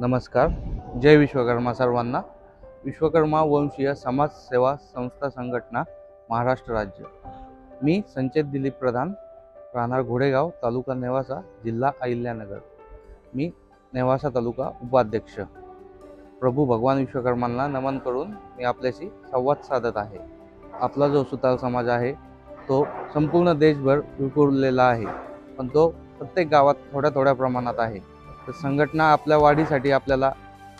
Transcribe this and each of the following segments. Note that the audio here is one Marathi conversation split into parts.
नमस्कार. जय विश्वकर्मा सर्वांना. विश्वकर्मा वंशीय समाजसेवा संस्था संघटना महाराष्ट्र राज्य. मी संचेत दिलीप प्रधान राहणार घोडेगाव तालुका नेवासा जिल्हा अहिल्यानगर. मी नेवासा तालुका उपाध्यक्ष. प्रभू भगवान विश्वकर्मांना नमन करून मी आपल्याशी संवाद साधत आहे. आपला जो सुतार समाज आहे तो संपूर्ण देशभर विखुरलेला आहे. पण तो प्रत्येक गावात थोड्या थोड्या प्रमाणात आहे. तर संघटना आपल्या वाढीसाठी आपल्याला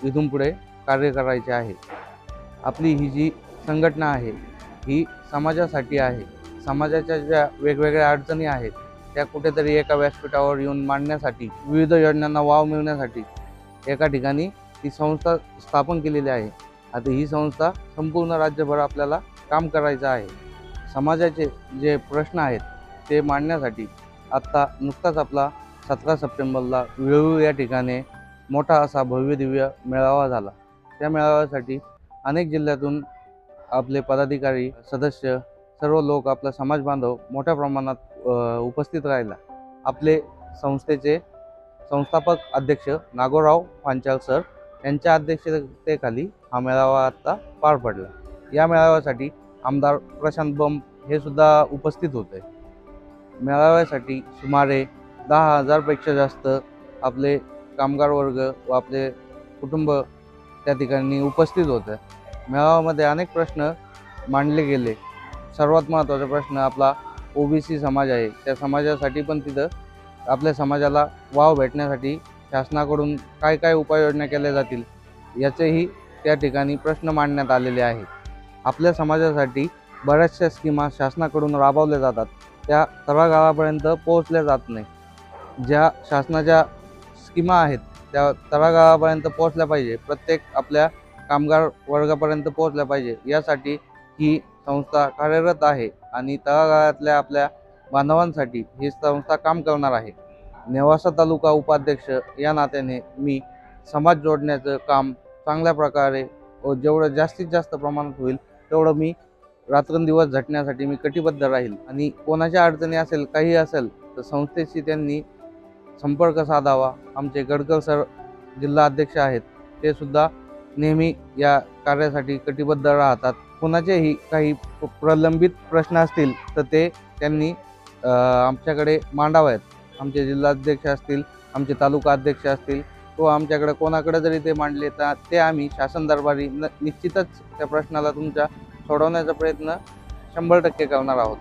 इथून पुढे कार्य करायचे आहे. आपली ही जी संघटना आहे ही समाजासाठी आहे. समाजाच्या ज्या वेगवेगळ्या अडचणी आहेत त्या कुठेतरी एका व्यासपीठावर येऊन मांडण्यासाठी विविध योजनांना वाव मिळण्यासाठी एका ठिकाणी ती संस्था स्थापन केलेली आहे. आता ही संस्था संपूर्ण राज्यभर आपल्याला काम करायचं आहे. समाजाचे जे प्रश्न आहेत ते मांडण्यासाठी आत्ता नुकताच आपला सतरा सप्टेंबरला वेळू या ठिकाणी मोठा असा भव्यदिव्य मेळावा झाला. त्या मेळाव्यासाठी अनेक जिल्ह्यातून आपले पदाधिकारी सदस्य सर्व लोक आपला समाज बांधव मोठ्या प्रमाणात उपस्थित राहिला. आपले संस्थेचे संस्थापक अध्यक्ष नागोराव पांचाल सर यांच्या अध्यक्षतेखाली हा मेळावा आत्ता पार पडला. या मेळाव्यासाठी आमदार प्रशांत बंब हे सुद्धा उपस्थित होते. मेळाव्यासाठी सुमारे दहा हजारपेक्षा जास्त आपले कामगार वर्ग व आपले कुटुंब त्या ठिकाणी उपस्थित होते. मेळाव्यामध्ये अनेक प्रश्न मांडले गेले. सर्वात महत्त्वाचा प्रश्न आपला ओबीसी समाज आहे. त्या समाजासाठी पण तिथं आपल्या समाजाला वाव भेटण्यासाठी शासनाकडून काय काय उपाययोजना केल्या जातील याचेही त्या ठिकाणी प्रश्न मांडण्यात आलेले आहेत. आपल्या समाजासाठी बऱ्याचशा स्कीमा शासनाकडून राबवल्या जातात. त्या तळागाळापर्यंत पोहोचल्या जात नाही ज्या शासनाच्या स्कीमा आहेत त्या तळागाळापर्यंत पोहोचल्या पाहिजे. प्रत्येक आपल्या कामगार वर्गापर्यंत पोहोचल्या पाहिजे. यासाठी ही संस्था कार्यरत आहे आणि तळागाळातल्या आपल्या बांधवांसाठी ही संस्था काम करणार आहे. नेवासा तालुका उपाध्यक्ष या नात्याने मी समाज जोडण्याचं काम चांगल्या प्रकारे व जेवढं जास्तीत जास्त प्रमाणात होईल तेवढं मी रात्रंदिवस झटण्यासाठी मी कटिबद्ध राहील. आणि कोणाच्या अडचणी असेल काही असेल तर संस्थेशी त्यांनी संपर्क साधावा. आमचे गडकर सर जिल्हा अध्यक्ष आहेत. ते सुद्धा नेहमी या कार्यासाठी कटिबद्ध राहतात. कोणाचेही काही प्रलंबित प्रश्न असतील तर ते त्यांनी आमच्याकडे मांडावेत. आमचे जिल्हाध्यक्ष असतील आमचे तालुका अध्यक्ष असतील किंवा आमच्याकडे कोणाकडे जरी ते मांडले तर ते आम्ही शासन दरबारी न निश्चितच त्या प्रश्नाला तुमच्या सोडवण्याचा प्रयत्न शंभर टक्के करणार आहोत.